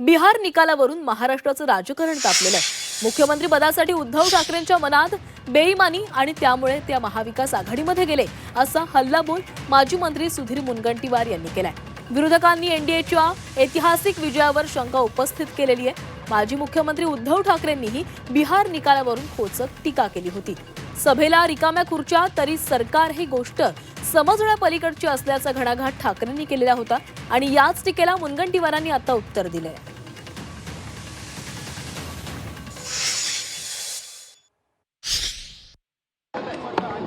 बिहार निकालावरून महाराष्ट्राचं राजकारण तापलेलं आहे. मुख्यमंत्री पदासाठी उद्धव ठाकरेंच्या मनात बेईमानी आणि त्यामुळे त्या महाविकास आघाडीमध्ये गेले असा हल्लाबोल माजी मंत्री सुधीर मुनगंटीवार यांनी केलाय. विरोधकांनी एनडीएच्या ऐतिहासिक विजयावर शंका उपस्थित केलेली आहे. माजी मुख्यमंत्री उद्धव ठाकरेंनीही बिहार निकालावरून खोचक टीका केली होती. सभेला रिकाम्या खुर्च्या तरी सरकार ही गोष्ट समजण्यापलीकडची असल्याचा घणाघाट ठाकरेंनी केलेला होता आणि याच टीकेला मुनगंटीवारांनी आता उत्तर दिलंय.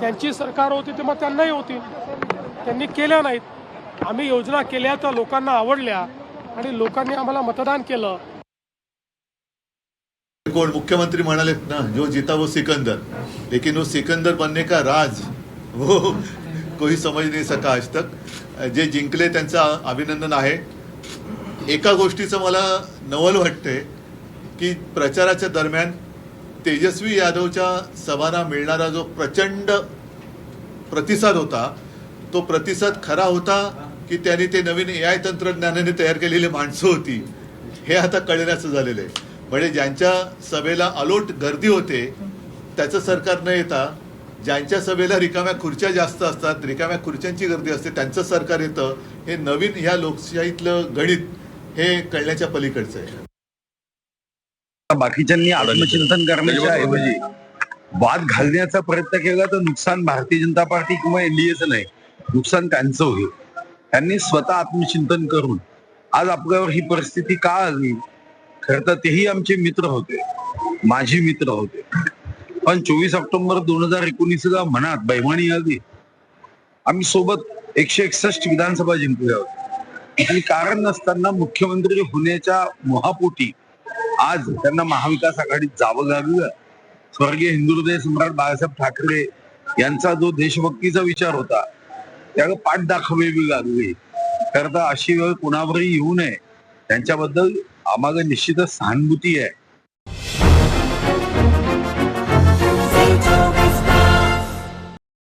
त्यांची सरकार होती तेव्हा त्यांनाही होती. त्यांनी केल्या नाहीत. आम्ही योजना केल्या तर लोकांना आवडल्या आणि लोकांनी आम्हाला मतदान केलं. कोण? मुख्यमंत्री म्हणालेत ना जो जीता वो सिकंदर. लेकिन वो सिकंदर बनने का राज वो कोई समझ नाही सका आज तक. जे जिंकले त्यांचं अभिनंदन आहे. एका गोष्टीचं मला नवल वाटतंय की प्रचाराच्या दरम्यान तेजस्वी यादवच्या सभांना मिळणारा जो प्रचंड प्रतिसाद होता तो प्रतिसाद खरा होता की त्यांनी ते नवीन ए आय तंत्रज्ञानाने तयार केलेली माणसं होती. हे आता कळण्याचं झालेलं आहे. म्हणजे ज्यांच्या सभेला अलोट गर्दी होते त्याचं सरकार न येता ज्यांच्या सभेला रिकाम्या खुर्च्या जास्त असतात रिकाम्या खुर्च्यांची गर्दी असते त्यांचं सरकार येतं हे नवीन ह्या लोकशाहीतलं गणित हे कळण्याच्या पलीकडचं आहे. बाकीच्यांनी आत्मचिंतन करण्याच्या ऐवजी वाद घालण्याचा प्रयत्न केला तर नुकसान भारतीय जनता पार्टी किंवा एनडीएचं नाही. नुकसान त्यांचं होईल. त्यांनी स्वतः आत्मचिंतन करून आज आपल्यावर ही परिस्थिती का आली? खर तर तेही आमचे मित्र होते. माझे मित्र होते. पण चोवीस ऑक्टोबर दोन हजार एकोणीसला मनात बैमानी आली. आम्ही सोबत एकशे एकसष्ट विधानसभा जिंकल्या होत्या आणि कारण नसताना मुख्यमंत्री होण्याच्या मोहापोटी आज त्यांना महाविकास आघाडीत जावं लागलं. स्वर्गीय हिंदुहृदय सम्राट बाळासाहेब ठाकरे यांचा जो देशभक्तीचा विचार होता त्याला पाठ दाखवावी लागली. तर अशी वेळ कुणावरही येऊ नये. त्यांच्याबद्दल आम्हाला निश्चितच सहानुभूती आहे.